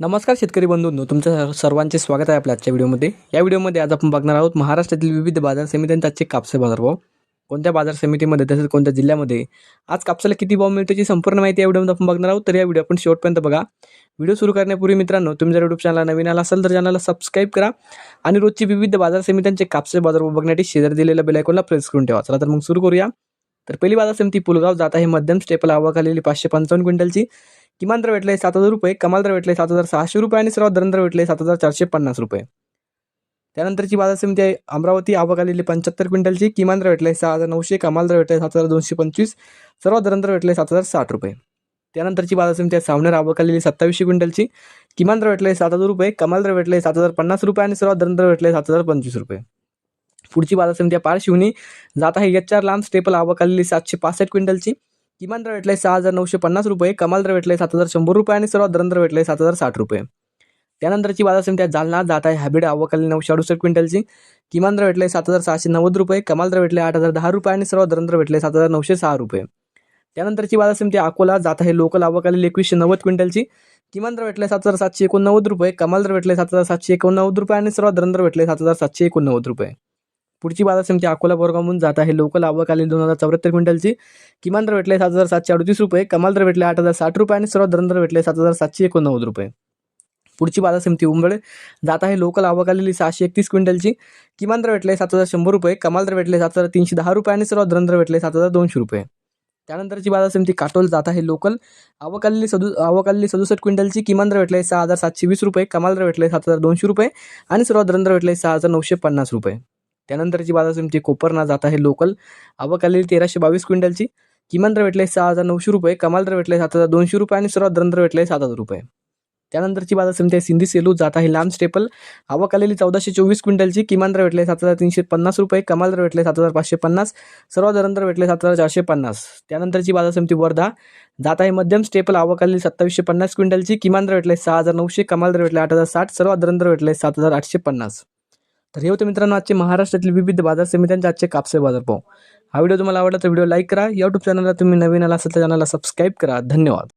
नमस्कार शेतकरी बंधूंनो तुमचं सर्वांचे स्वागत आहे आपल्या आजच्या व्हिडिओमध्ये. या व्हिडिओमध्ये आज आपण बघणार आहोत महाराष्ट्रातील विविध बाजार समित्यांचे आजचे कापसे बाजारभाव. कोणत्या बाजार समितीमध्ये तसेच कोणत्या जिल्ह्यामध्ये? आज कापसाला किती भाव मिळतो याची संपूर्ण माहिती या व्हिडिओमध्ये आपण बघणार आहोत. तर या व्हिडिओ आपण शेवटपर्यंत बघा. व्हिडिओ सुरू करण्यापूर्वी मित्रांनो तुम्ही जर यूट्यूब चॅनलला नवीन आला असेल तर चॅनलला सबस्क्राईब करा आणि रोजची विविध बाजार समित्यांचे कापसे बाजारभाव बघण्यासाठी शेजारी दिलेल्या बेलायकॉनला प्रेस करून ठेवा. चला तर मग सुरू करूया. तर पहिली बाजार समिती पुलगाव जात आहे. मध्यम स्टेपल आवाखालेली आलेली पाचशे पंचावन्न क्विंटलची. किमान दर भेटले सात हजार रुपये कमाल दर भेटले सात हजार सहाशे रुपये आणि सर्वात दर भेटले सात हजार चारशे पन्नास रुपये. त्यानंतरची बाजार समिती आहे अमरावती आवक आलेली पंच्याहत्तर क्विंटलची किमान दर भेटले सहा हजार नऊशे कमाल दर भेटले सात हजार दोनशे पंचवीस सर्वात दर भेटले सात हजार साठ रुपये. त्यानंतरची बाजार समिती आहे सावनेर आवक आलेली सत्तावीसशे क्विंटलची किमान दर भेटले सात हजार रुपये कमाल दर भेटले सात हजार पन्नास रुपये आणि सर्वात दर भेटले सात हजार पंचवीस रुपये. पुढची बाजार समिती आहे पारशिवनी जात आहे एच चार लांब स्टेपल आवक आलेली सातशे पासष्ट क्विंटलची किमान दर भेटले सहा हजार नऊशे पन्नास रुपये कमाल दर भेटले सात हजार शंभर रुपये आणि सर्वात दरंद्र भेटले सात हजार साठ रुपये. त्यानंतरची बाजार समित्या आहे जालना जात आहे हॅबिड आवकाली नऊशे अडुसष्ट क्विंटलची. किमान दर भेटले सात हजार सहाशे नव्वद रुपये कमाल दर भेटले आठ हजार दहा रुपये आणि सर्वात दरंद्र भेटले सात हजार नऊशे सहा रुपये. त्यानंतरची बाजार समिती अकोला जात आहे लोकल आवकाली एकवीसशे नव्वद क्विंटलची. किमान दर भेटले सात हजार सातशे एकोणनव्वद रुपये कमाल दर भेटले सात हजार सातशे एकोणनव्वद रुपये आणि सर्वात दर भेटले सात हजार सातशे एकोणनव्वद रुपये. पुढची बाजार समिती अकोला बोरगावहून जात आहे. लोकल आवक आली दोन हजार चौऱ्याहत्तर क्विंटलची किमान दर भेटले सात हजार सातशे अडतीस रुपये कमाल दर भेटले आठ हजार साठ रुपये आणि सर्वात दर भेटले सात हजार सातशे एकोणनव्वद रुपये. पुढची बाजार समिती उंबळे जात आहे. लोकल आवक आलेली सहाशे एकतीस क्विंटलची किमान दर भेटले सात हजार शंभर रुपये कमाल दर भेटले सात हजार तीनशे दहा रुपये आणि सर्वात दर भेटले सात हजार दोनशे रुपये. त्यानंतरची बाजार समिती काटोल जात आहे. लोकल आवक आलेली सदु आवक आलेली सदुसष्ट क्विंटलची किमान दर भेटले सहा हजार सातशे वीस रुपये कमाल दर भेटले सात हजार दोनशे रुपये आणि सर्वात दर भेटले सहा हजार नऊशे पन्नास रुपये. त्यानंतरची बाजार समिती म्हणजे कोपरना जात आहे लोकल आवक आलेली तेराशे बावीस क्विंटलची. किमान दर भेटले सहा हजार नऊशे रुपये कमाल दर भेटले सात हजार दोनशे रुपये आणि सर्वात दरंदर भेटले सात हजार रुपये. त्यानंतरची बाजार समिती आहे सिंधी सेलू जात आहे लांब स्टेपल. आवक आलेली चौदाशे चोवीस क्विंटलची किमान दर भेटले सात हजार तीनशे पन्नास रुपये कमाल दर भेटले सात हजार पाचशे पन्नास. सर्वात दरंदर भेटले सात हजार चारशे पन्नास. त्यानंतरची बाजार समिती वर्धा जात आहे मध्यम स्टेपल आवक आलेली सत्तावीसशे पन्नास क्विंटलची किमान दर भेटले सहा हजार नऊशे कमाल दर भेटले आठ हजार साठ. सर्वात दर भेटले सात हजार आठशे पन्नास. तर हे होते मित्रांनो आजचे महाराष्ट्रातील विविध बाजार समित्यांचे आजचे कापसे बाजार पाहू हा व्हिडिओ तुम्हाला आवडला तर व्हिडिओ लाईक करा. यूट्यूब चॅनलला तुम्ही नवीन आला असेल तर चॅनलला सबस्क्राईब करा. धन्यवाद.